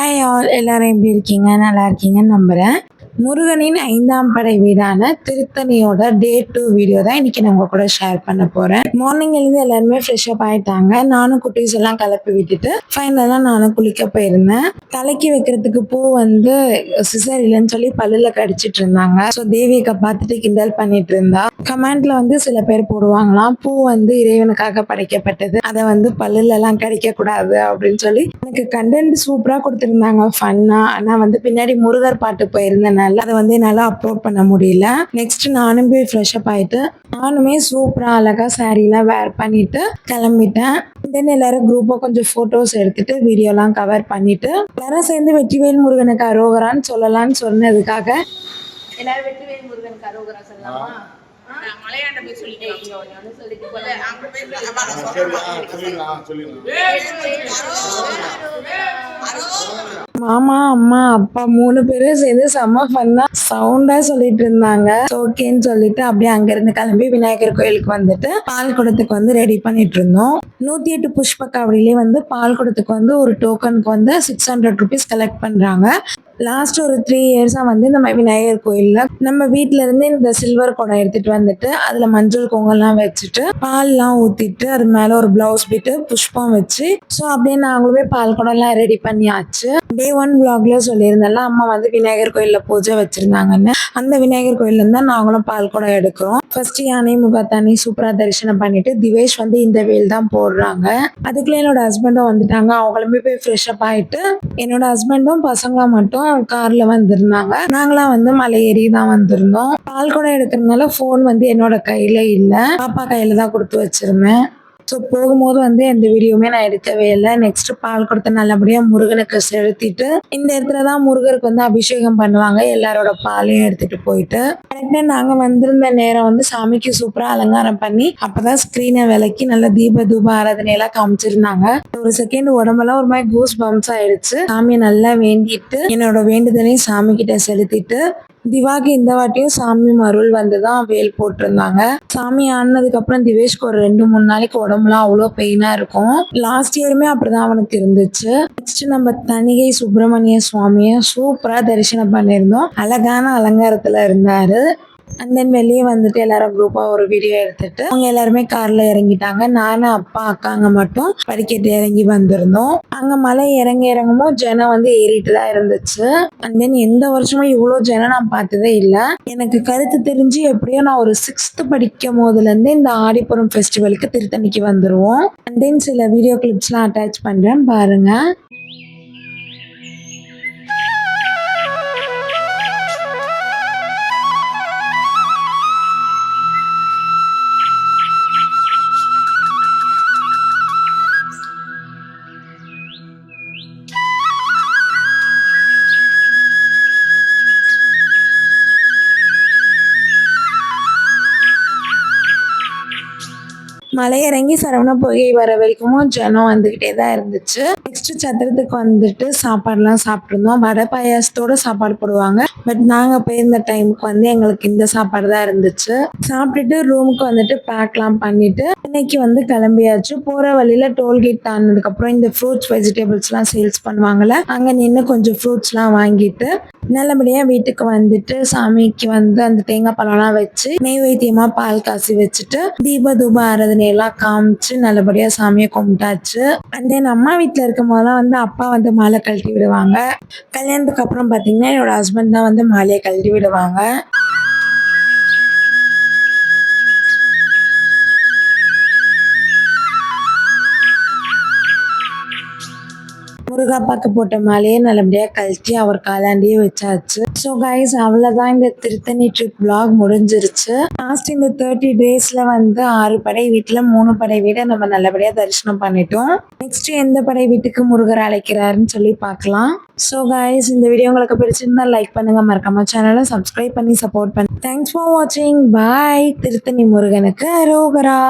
Hi all எல்லாரும் எப்படி இருக்கீங்க? நல்லா இருக்கீங்கன்னு நம்புகிறேன் முருகனின் ஐந்தாம் படை வீடான திருத்தணியோட டே டூ வீடியோ தான் இன்னைக்கு நான் உங்க கூட ஷேர் பண்ண போறேன். மார்னிங் எழுந்து எல்லாருமே ஃப்ரெஷ் அப் ஆயிட்டாங்க. நானும் குட்டீஸ் எல்லாம் கிளப்பி விட்டுட்டு ஃபைனலாக நானும் குளிக்க போயிருந்தேன். தலைக்கு வைக்கிறதுக்கு பூ வந்து சிசர் இல்லைன்னு சொல்லி பல்லுல கடிச்சிட்டு இருந்தாங்க. ஸோ தேவியக்கா பார்த்துட்டு கிண்டல் பண்ணிட்டு இருந்தா. கமெண்ட்ல வந்து சில பேர் போடுவாங்களாம். பூ வந்து இறைவனுக்காக படைக்கப்பட்டது. அதை வந்து பல்லுல எல்லாம் கடிக்க கூடாது அப்படின்னு சொல்லி எனக்கு கண்டென்ட் சூப்பரா கொடுத்துருந்தாங்க. ஃபன்னா ஆனா வந்து பின்னாடி முருகர் பாட்டு போயிருந்தனால அதை வந்து என்னால அப்லோட் பண்ண முடியல. நெக்ஸ்ட் நானும் போய் ஃப்ரெஷ் அப் ஆயிட்டு நானுமே சூப்பரா அழகா சாரீலாம் வேர் பண்ணிட்டு கிளம்பிட்டேன். தென் எல்லாரும் குரூப்பா கொஞ்சம் போட்டோஸ் எடுத்துட்டு வீடியோலாம் கவர் பண்ணிட்டு எல்லாரும் சேர்ந்து வெற்றிவேல் முருகனுக்கு அரோகரான்னு சொல்லலாம்னு சொன்னதுக்காக. எல்லாரும் வெற்றிவேல் முருகன் கரோகரா சொல்லலாமா? மலையாண்ட போய் சொல்லிக்கலாம் மாமா அம்மா அப்பா மூணு பேரும் சேர்ந்து செம்ம ஃபன்னா சவுண்டா சொல்லிட்டு இருந்தாங்க ஓகேன்னு சொல்லிட்டு அப்படியே அங்கிருந்து கிளம்பி விநாயகர் கோயிலுக்கு வந்துட்டு பால் குடத்துக்கு வந்து ரெடி பண்ணிட்டு இருந்தோம் நூத்தி எட்டு புஷ்ப காவடியிலே வந்து பால் குடத்துக்கு வந்து ஒரு டோக்கனுக்கு வந்து சிக்ஸ் ஹண்ட்ரட் ருபீஸ் கலெக்ட் பண்றாங்க லாஸ்ட் ஒரு த்ரீ இயர்ஸாக வந்து நம்ம விநாயகர் கோயிலில் நம்ம வீட்டிலேருந்து இந்த சில்வர் குடம் எடுத்துகிட்டு வந்துட்டு அதில் மஞ்சள் பொங்கல்லாம் வச்சுட்டு பால்லாம் ஊற்றிட்டு அது மேலே ஒரு ப்ளவுஸ் பிட்டு புஷ்பம் வச்சு ஸோ அப்படியே நாங்களுமே பால் குடம்லாம் ரெடி பண்ணியாச்சு. டே ஒன் பிளாக்ல சொல்லியிருந்தேன்ல அம்மா வந்து விநாயகர் கோயிலில் பூஜை வச்சுருந்தாங்கன்னு. அந்த விநாயகர் கோயிலேருந்து தான் நாங்களும் பால் குடம் எடுக்கிறோம். ஃபர்ஸ்ட் யானை முகத்தானி சூப்பராக தரிசனம் பண்ணிட்டு திவேஷ் வந்து இந்த வேல் தான் போடுறாங்க. அதுக்குள்ளே என்னோட ஹஸ்பண்டும் வந்துட்டாங்க. அவங்களுமே போய் ஃப்ரெஷ் அப் ஆகிட்டு என்னோட ஹஸ்பண்டும் பசங்களும் மட்டும் காரில் வந்திருந்தாங்க. நாங்களாம் வந்து மலை ஏறி தான் வந்திருந்தோம். பால் குடம் எடுக்கிறதுனால ஃபோன் வந்து என்னோட கையில இல்லை. பாப்பா கையில தான் கொடுத்து வச்சிருந்தேன். ஸோ போகும்போது வந்து எந்த வீடியோவுமே நான் எடுக்கவே இல்லை. நெக்ஸ்ட் பால் கொடுத்து நல்லபடியாக முருகனுக்கு செலுத்திட்டு இந்த இடத்துல தான் முருகருக்கு வந்து அபிஷேகம் பண்ணுவாங்க. எல்லாரோட பாலையும் எடுத்துட்டு போயிட்டு. கரெக்டாக நாங்கள் வந்திருந்த நேரம் வந்து சாமிக்கு சூப்பராக அலங்காரம் பண்ணி அப்போதான் ஸ்க்ரீனை விலக்கி நல்ல தீப தூப ஆராதனையெல்லாம் காமிச்சிருந்தாங்க. ஒரு செகண்ட் உடம்பெல்லாம் ஒரு மாதிரி கூஸ் பம்ஸ் ஆயிடுச்சு. சாமியை நல்லா வேண்டிட்டு என்னோட வேண்டுதலையும் சாமி கிட்ட செலுத்திட்டு திவாக்கு இந்த வாட்டியும் சாமி மருள் வந்து தான் வேல் போட்டிருந்தாங்க. சாமி ஆனதுக்கு அப்புறம் திவேஷ்க்கு ஒரு ரெண்டு மூணு நாளைக்கு உடம்புலாம் அவ்வளோ பெயினாக இருக்கும். லாஸ்ட் இயருமே அப்படிதான் அவனுக்கு இருந்துச்சு. நெக்ஸ்ட் நம்ம தனிகை சுப்பிரமணிய சுவாமியை சூப்பராக தரிசனம் பண்ணியிருந்தோம். அழகான அலங்காரத்தில் இருந்தார். அண்ட் தென் வெளியே வந்துட்டு எல்லாரும் குரூப்பா ஒரு வீடியோ எடுத்துட்டு அவங்க எல்லாருமே கார்ல இறங்கிட்டாங்க. நானும் அப்பா அக்காங்க மட்டும் படிக்கட்டு இறங்கி வந்திருந்தோம். அங்க மலை இறங்கி இறங்குமோ ஜனம் வந்து ஏறிட்டு தான் இருந்துச்சு. அண்ட் தென் எந்த வருஷமும் இவ்வளோ ஜனம் நான் பார்த்ததே இல்லை. எனக்கு கருத்து தெரிஞ்சு எப்படியோ நான் ஒரு சிக்ஸ்த் படிக்கும் போதுலேருந்து இந்த ஆடிப்புறம் ஃபெஸ்டிவலுக்கு திருத்தணிக்கு வந்துருவோம். அண்ட் தென் சில வீடியோ கிளிப்ஸ்லாம் அட்டாச் பண்றேன். பாருங்க. மலை இறங்கி சரவண புகை வர வரைக்கும் ஜனம் வந்துக்கிட்டே தான் இருந்துச்சு. நெக்ஸ்ட் சத்திரத்துக்கு வந்துட்டு சாப்பாடுலாம் சாப்பிட்ருந்தோம் வடை பாயாசத்தோட சாப்பாடு போடுவாங்க. பட் நாங்கள் போயிருந்த டைமுக்கு வந்து எங்களுக்கு இந்த சாப்பாடு தான் இருந்துச்சு. சாப்பிட்டுட்டு ரூமுக்கு வந்துட்டு பேக்லாம் பண்ணிட்டு இன்னைக்கு வந்து கிளம்பியாச்சு. போகிற வழியில் டோல்கேட் ஆனதுக்கப்புறம் இந்த ஃப்ரூட்ஸ் வெஜிடபிள்ஸ்லாம் சேல்ஸ் பண்ணுவாங்கள்ல அங்கே நின்று கொஞ்சம் ஃப்ரூட்ஸ்லாம் வாங்கிட்டு நல்லபடியாக வீட்டுக்கு வந்துட்டு சாமிக்கு வந்து அந்த தேங்காய் பழம்லாம் வச்சு நெய்வேத்தியமா பால் காசி வச்சுட்டு தீப தூப ஆராதனையெல்லாம் காமிச்சு நல்லபடியாக சாமியை கும்பிட்டாச்சு. அண்ட் தென் அம்மா வீட்டில் இருக்கும் போதெல்லாம் வந்து அப்பா வந்து மாலை கழட்டி விடுவாங்க. கல்யாணத்துக்கு அப்புறம் பார்த்தீங்கன்னா என்னோட ஹஸ்பண்ட் தான் வந்து மாலையை கழட்டி விடுவாங்க. முருகாப்பாக்கு போட்ட மாலையை நல்லபடியாக கழட்டி அவர் காலாண்டியே வச்சாச்சு. ஸோ கைஸ் அவ்வளோதான் இந்த திருத்தணி ட்ரிப் பிளாக் முடிஞ்சிருச்சு. லாஸ்ட் இந்த தேர்ட்டி டேஸில் வந்து ஆறு படை வீட்டில் மூணு படை வீடை நம்ம நல்லபடியாக தரிசனம் பண்ணிட்டோம். நெக்ஸ்ட் எந்த படை வீட்டுக்கு முருகர் அழைக்கிறாருன்னு சொல்லி பார்க்கலாம். ஸோ கைஸ் இந்த வீடியோ உங்களுக்கு பிடிச்சிருந்தா லைக் பண்ணுங்கள் மறக்காம சேனலை சப்ஸ்கிரைப் பண்ணி சப்போர்ட் பண்ணி. தேங்க்ஸ் ஃபார் வாட்சிங் பாய் திருத்தணி முருகனுக்கு அரோகரா.